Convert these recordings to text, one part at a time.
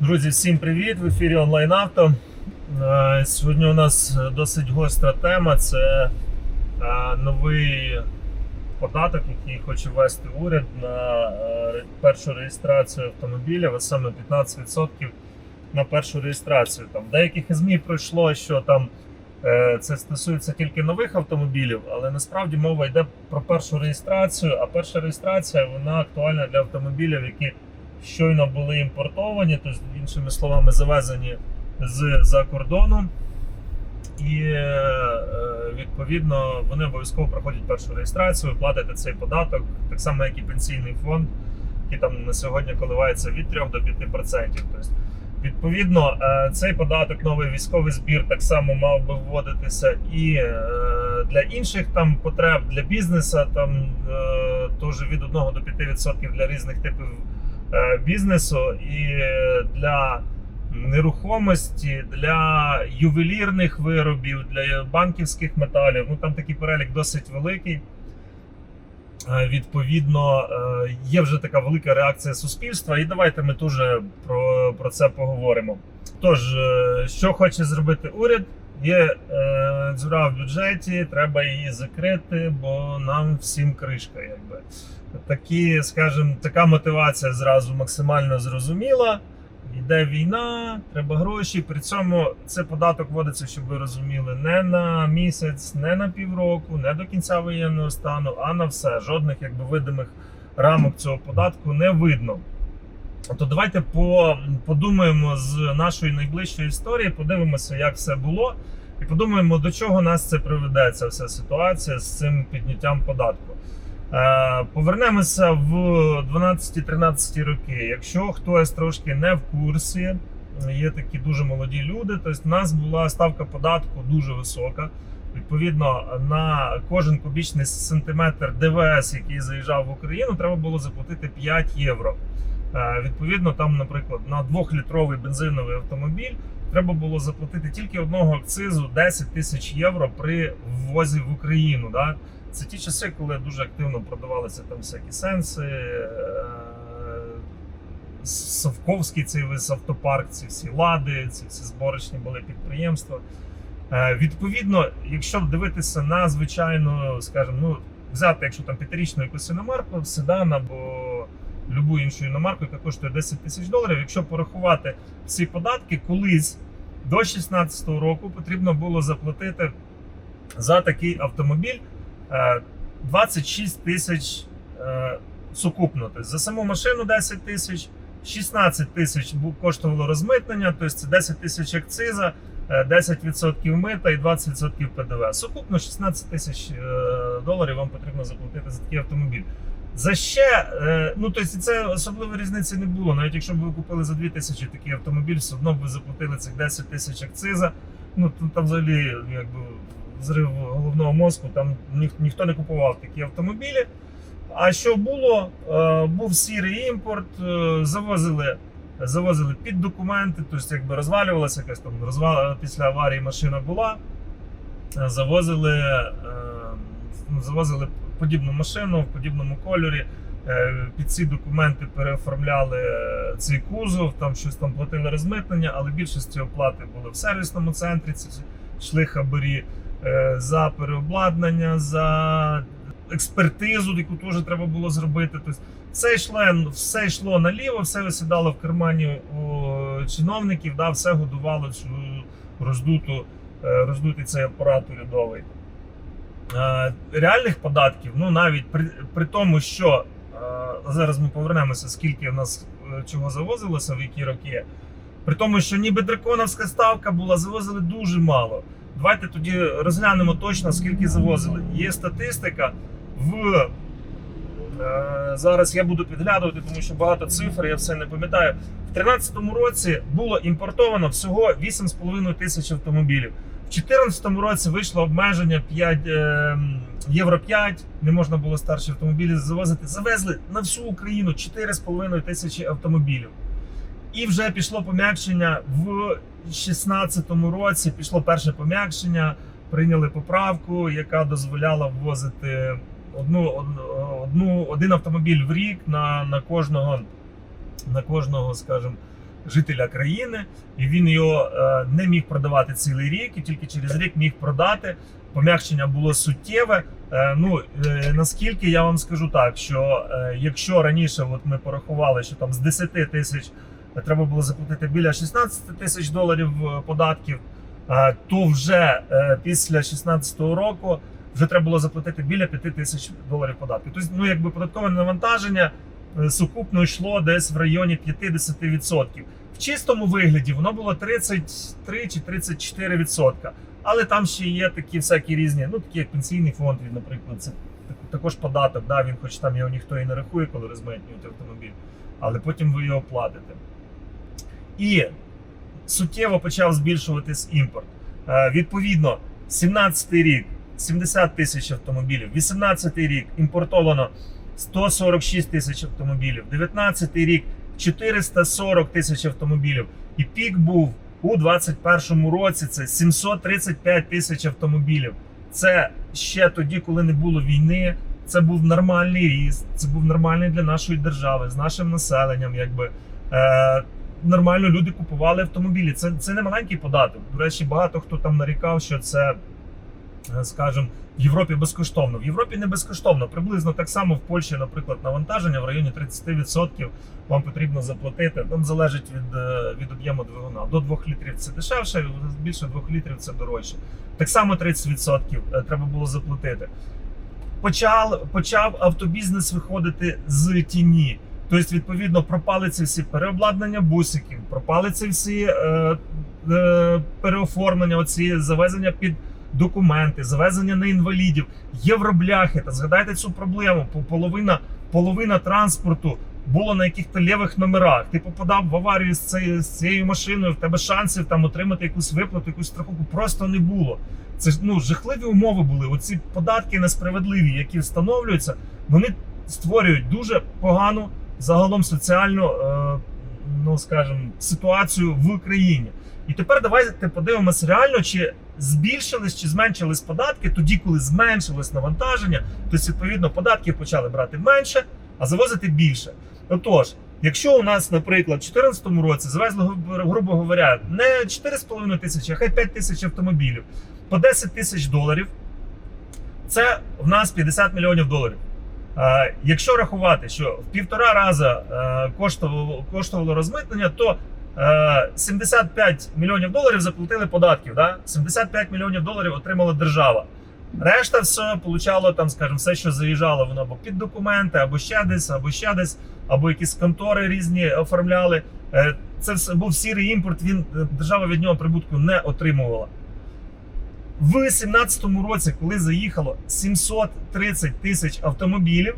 Друзі, всім привіт! В ефірі онлайн авто. Е, Сьогодні у нас досить гостра тема. Це е, новий податок, який хоче ввести уряд на е, першу реєстрацію автомобіля, а саме 15% на першу реєстрацію. Там деяких ЗМІ пройшло, що там це стосується тільки нових автомобілів, але насправді мова йде про першу реєстрацію. А перша реєстрація вона актуальна для автомобілів, які щойно були імпортовані, тобто, іншими словами, завезені з-за кордону. І е, відповідно вони обов'язково проходять першу реєстрацію, платите цей податок, так само, як і пенсійний фонд, який там на сьогодні коливається від 3 до 5%. Тобто, відповідно, е, цей податок, новий військовий збір, так само мав би вводитися і е, для інших там потреб, для бізнесу, там теж від 1 до 5% для різних типів бізнесу і е, для нерухомості, для ювелірних виробів, для банківських металів. Ну там такий перелік досить великий. Е, Відповідно, е, є вже така велика реакція суспільства, і давайте ми дуже про, про це поговоримо. Тож, е, що хоче зробити уряд? Є е, дзюра в бюджеті, треба її закрити, бо нам всім кришка. Якби такі, скажімо, така мотивація зразу максимально зрозуміла. Йде війна, треба гроші. При цьому це податок вводиться, щоб ви розуміли, не на місяць, не на півроку, не до кінця воєнного стану, а на все. Жодних якби видимих рамок цього податку не видно. То давайте по, подумаємо з нашої найближчої історії, подивимося, як все було, і подумаємо, до чого нас це приведе, ця вся ситуація з цим підняттям податку. Е, Повернемося в 12-13 роки. Якщо хтось трошки не в курсі, є такі дуже молоді люди. Тобто, в нас була ставка податку дуже висока. Відповідно, на кожен кубічний сантиметр ДВС, який заїжджав в Україну, треба було заплатити 5 євро. Е, Відповідно, там, наприклад, на 2-літровий бензиновий автомобіль треба було заплатити тільки одного акцизу 10 тисяч євро при ввозі в Україну. Да? Це ті часи, коли дуже активно продавалися там всякі сенси. е, Совковський цей весь автопарк, ці всі лади, ці всі зборочні були підприємства. Е, Відповідно, якщо дивитися на звичайну, скажімо, ну взяти, якщо там п'ятирічну якусь іномарку, седан або любу іншу іномарку, яка коштує 10 тисяч доларів, якщо порахувати всі податки, колись до 2016 року потрібно було заплатити за такий автомобіль е, 26 тисяч е, сукупно. Тобто за саму машину 10 тисяч, 16 тисяч коштувало розмитнення, тобто це 10 тисяч акциза, е, 10% мита і 20% ПДВ. Сукупно 16 тисяч е, доларів вам потрібно заплатити за такий автомобіль. За ще, е, ну тобто це особливої різниці не було. Навіть якщо б ви купили за 2 тисячі такий автомобіль, все одно б ви заплатили цих 10 тисяч акциза. Ну там взагалі якби зрив головного мозку, там ніх, ніхто не купував такі автомобілі. А що було? Е, був сірий імпорт, е, завозили, завозили під документи, тобто якби розвалювалася якась там розвал... після аварії машина була. Завозили, ну, завозили подібну машину в подібному кольорі. Е, Під ці документи переоформляли е, цей кузов, там щось там платили розмитнення, але більшості оплати були в сервісному центрі. Ці йшли хабарі е, за переобладнання, за експертизу, яку теж треба було зробити. Тобто все йшло, все йшло наліво, все висідало в кармані у чиновників, да, все годувало цю роздуту, роздутий цей апарат урядовий. Е, Реальних податків, ну навіть при, при тому, що е, зараз ми повернемося, скільки в нас е, чого завозилося, в які роки. При тому, що ніби драконовська ставка була, завозили дуже мало. Давайте тоді розглянемо точно, скільки завозили. Є статистика в. Зараз я буду підглядувати, тому що багато цифр, я все не пам'ятаю. В 2013 році було імпортовано всього 8,5 тисяч автомобілів. В 2014 році вийшло обмеження 5, е, євро 5, не можна було старші автомобілі завозити. Завезли на всю Україну 4,5 тисячі автомобілів. І вже пішло пом'якшення в 2016 році. Пішло перше пом'якшення, прийняли поправку, яка дозволяла ввозити одну, одну, один автомобіль в рік на, на кожного, на кожного, скажімо, жителя країни, і він його е, не міг продавати цілий рік, і тільки через рік міг продати. Пом'якшення було суттєве. Е, ну е, наскільки я вам скажу так, що якщо раніше от ми порахували, що там з 10 тисяч треба було заплатити біля 16 тисяч доларів податків, то вже після 2016 року вже треба було заплатити біля 5 тисяч доларів податків. Тобто, ну якби податкове навантаження сукупно йшло десь в районі 50%. В чистому вигляді воно було 33 чи 34%. Але там ще є такі всякі різні, ну такі як пенсійний фонд, він, наприклад, це також податок. Да, він, хоч там його ніхто і не рахує, коли розмитнюють автомобіль, але потім ви його платите. І суттєво почав збільшуватись імпорт. Е, відповідно, 17-й рік 70 тисяч автомобілів, 18-й рік імпортовано 146 тисяч автомобілів, 19 рік 440 тисяч автомобілів. І пік був у 2021 році. Це 735 тисяч автомобілів. Це ще тоді, коли не було війни. Це був нормальний ріст, це був нормальний для нашої держави з нашим населенням. Якби е, нормально люди купували автомобілі. Це, це не маленький податок. До речі, багато хто там нарікав, що це, скажімо, в Європі безкоштовно. В Європі не безкоштовно. Приблизно так само в Польщі, наприклад, навантаження в районі 30% вам потрібно заплатити. Там залежить від, е, від об'єму двигуна. До 2 літрів це дешевше, більше 2 літрів це дорожче. Так само 30% треба було заплатити. Почав, почав автобізнес виходити з тіні. Тобто, відповідно, пропали ці всі переобладнання бусиків, пропали ці всі е, е, переоформлення, оці завезення під документи, завезення на інвалідів, євробляхи. Та згадайте цю проблему. Половина, половина транспорту було на яких-то лівих номерах. Ти попадав в аварію з цією, з цією машиною, в тебе шансів там отримати якусь виплату, якусь страховку просто не було. Це ж ну жахливі умови були. Оці податки несправедливі, які встановлюються, вони створюють дуже погану загалом соціальну, е, ну скажімо, ситуацію в країні. І тепер давайте подивимося реально, чи збільшились чи зменшились податки тоді, коли зменшилось навантаження, тобто, відповідно, податки почали брати менше, а завозити більше. Отож, якщо у нас, наприклад, в 2014 році завезли, грубо- говоря, не 4,5 тисячі, а хай 5 тисяч автомобілів по 10 тисяч доларів, це в нас 50 мільйонів доларів. Якщо рахувати, що в півтора рази е, коштувало, коштувало розмитнення, то 75 мільйонів доларів заплатили податків. Да? 75 мільйонів доларів отримала держава. Решта все получало там, скажімо, все, що заїжджало, воно або під документи, або ще десь, або ще десь, або якісь контори різні оформляли. Е, Це був сірий імпорт. Він е, держава від нього прибутку не отримувала. В 2017 році, коли заїхало 730 тисяч автомобілів,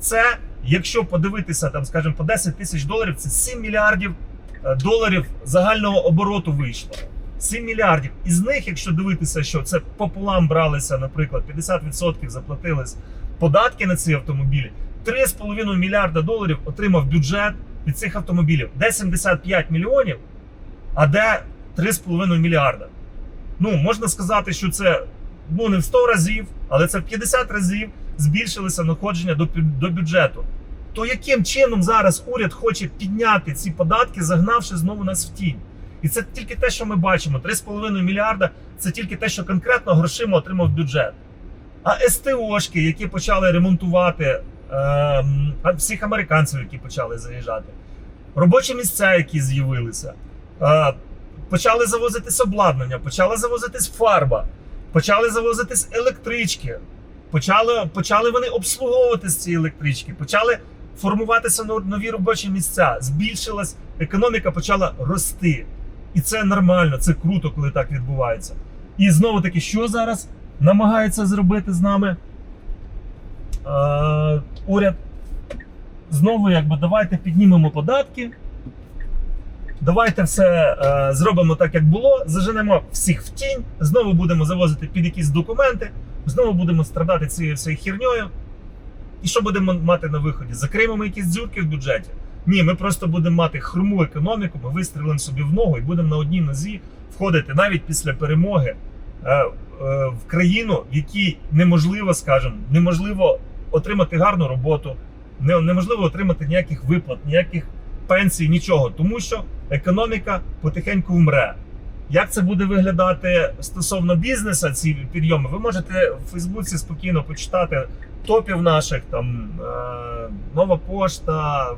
це, якщо подивитися, там, скажімо, по 10 тисяч доларів, це 7 мільярдів е, доларів загального обороту вийшло. 7 мільярдів. Із них, якщо дивитися, що це пополам бралися, наприклад, 50% заплатились податки на ці автомобілі, 3,5 мільярда доларів отримав бюджет від цих автомобілів. Де 75 мільйонів, а де 3,5 мільярда. Ну, можна сказати, що це ну не в 100 разів, але це в 50 разів збільшилося надходження до, до бюджету. То яким чином зараз уряд хоче підняти ці податки, загнавши знову нас в тінь? І це тільки те, що ми бачимо: 3,5 мільярда це тільки те, що конкретно грошима отримав бюджет. А СТОшки, які почали ремонтувати ем, а всіх американців, які почали заїжджати, робочі місця, які з'явилися, е, почали завозитись обладнання, почала завозитись фарба, почали завозитись електрички, почали, почали вони обслуговуватись ці електрички, почали формуватися но- нові робочі місця, збільшилась економіка, почала рости. І це нормально, це круто, коли так відбувається. І знову таки, що зараз намагається зробити з нами е, уряд? Знову, якби давайте піднімемо податки. Давайте все е, зробимо так, як було. Заженемо всіх в тінь, знову будемо завозити під якісь документи, знову будемо страдати цією всією херньою. І що будемо мати на виході? Закриємо ми якісь дзюрки в бюджеті? Ні, ми просто будемо мати хрому економіку, ми вистрілимо собі в ногу і будемо на одній нозі входити навіть після перемоги е, е, в країну, в якій неможливо, скажімо, неможливо отримати гарну роботу, не- неможливо отримати ніяких виплат, ніяких пенсій, нічого, тому що економіка потихеньку вмре. Як це буде виглядати стосовно бізнесу, ці підйоми? Ви можете в Фейсбуці спокійно почитати топів наших, там е, нова пошта,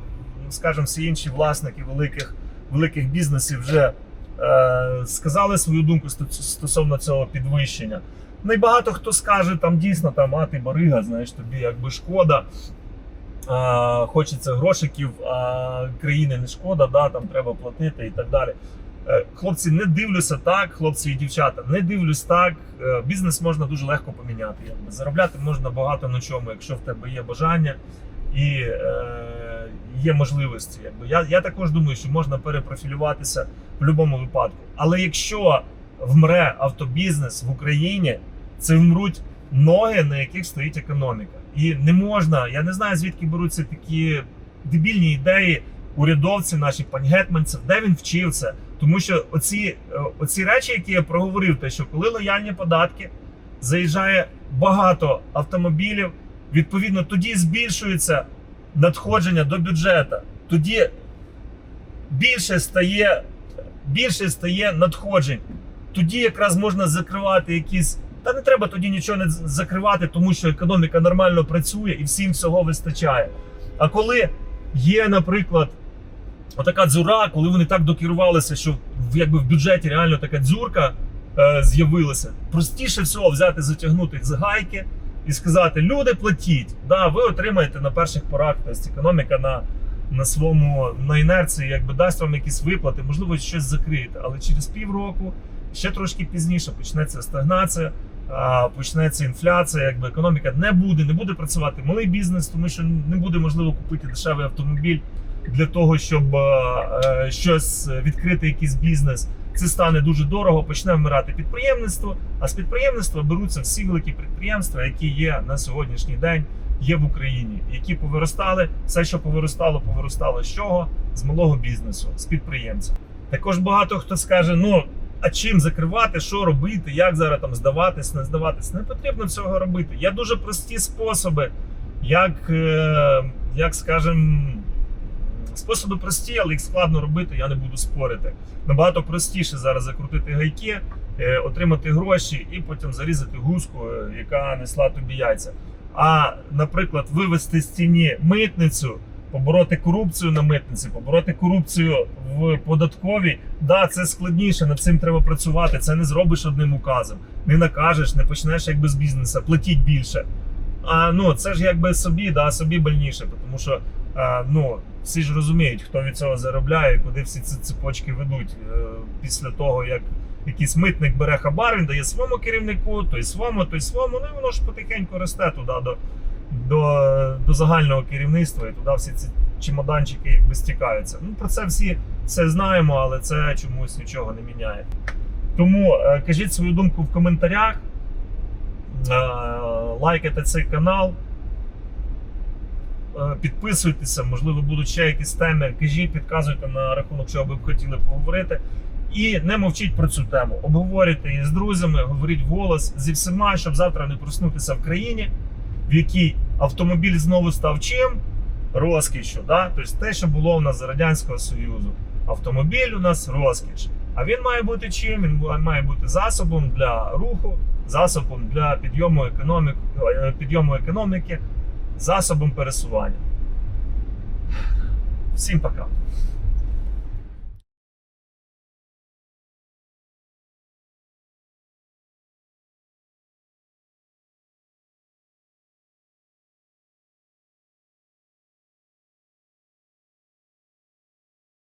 скажімо, всі інші власники великих, великих бізнесів вже е, сказали свою думку стосовно цього підвищення. Ну і багато хто скаже, там дійсно там, а ти барига, знаєш, тобі якби шкода. Хочеться грошиків, а країни не шкода, да, там треба платити і так далі. Е, Хлопці, не дивлюся так, хлопці і дівчата, не дивлюсь так. Е, Бізнес можна дуже легко поміняти. Заробляти можна багато на чому, якщо в тебе є бажання і е, є можливості. Я, я також думаю, що можна перепрофілюватися в будь-якому випадку. Але якщо вмре автобізнес в Україні, це вмруть ноги, на яких стоїть економіка. І не можна, я не знаю, звідки беруться такі дебільні ідеї урядовці, наші пані гетманцев, де він вчився. Тому що оці, е, оці речі, які я проговорив, те, що коли лояльні податки, заїжджає багато автомобілів, відповідно, тоді збільшується надходження до бюджету. Тоді більше стає, більше стає надходжень. Тоді якраз можна закривати якісь. Та не треба тоді нічого не закривати, тому що економіка нормально працює і всім всього вистачає. А коли є, наприклад, отака дзюра, коли вони так докерувалися, що якби в бюджеті реально така дзюрка е, з'явилася, простіше всього взяти, затягнути з гайки і сказати: люди, платіть, да, ви отримаєте на перших порах, тобто економіка на, на своєму на інерції, якби дасть вам якісь виплати, можливо, щось закриєте, але через півроку. Ще трошки пізніше почнеться стагнація, почнеться інфляція, якби економіка не буде, не буде працювати малий бізнес, тому що не буде можливо купити дешевий автомобіль для того, щоб е, е, щось відкрити, якийсь бізнес. Це стане дуже дорого, почне вмирати підприємництво. А з підприємництва беруться всі великі підприємства, які є на сьогоднішній день, є в Україні, які повиростали. Все, що повиростало, повиростало з чого? З малого бізнесу, з підприємців. Також багато хто скаже: ну а чим закривати, що робити, як зараз там здаватись, не здаватись. Не потрібно цього робити. Є дуже прості способи, як, е, як скажем, способи прості, але їх складно робити, я не буду спорити. Набагато простіше зараз закрутити гайки, е, отримати гроші і потім зарізати гуску, е, яка несла тобі яйця. А, наприклад, вивести з тіні митницю, побороти корупцію на митниці, побороти корупцію в податковій. Да, це складніше, над цим треба працювати. Це не зробиш одним указом. Не накажеш, не почнеш якби з бізнесу, платіть більше. А ну це ж якби собі, да, собі больніше, тому що ну, всі ж розуміють, хто від цього заробляє, куди всі ці цепочки ведуть е, після того, як якийсь митник бере хабар, він дає своєму керівнику, той своєму, той своєму. Ну і воно ж потихеньку росте туди до, до, до загального керівництва, і туди всі ці чемоданчики якби стікаються. Ну про це всі це знаємо, але це чомусь нічого не міняє. Тому е, кажіть свою думку в коментарях, е, лайкайте цей канал. Е, Підписуйтеся, можливо, будуть ще якісь теми. Кажіть, підказуйте на рахунок, що ви б хотіли поговорити. І не мовчіть про цю тему. Обговорюйте її з друзями, говоріть голос зі всіма, щоб завтра не проснутися в країні, в якій автомобіль знову став чим? Розкішю. Да? Тобто те, що було в нас з Радянського Союзу. Автомобіль у нас розкіш. А він має бути чим? Він має бути засобом для руху, засобом для підйому економіки, е, підйому економіки засобом пересування. Всім пока.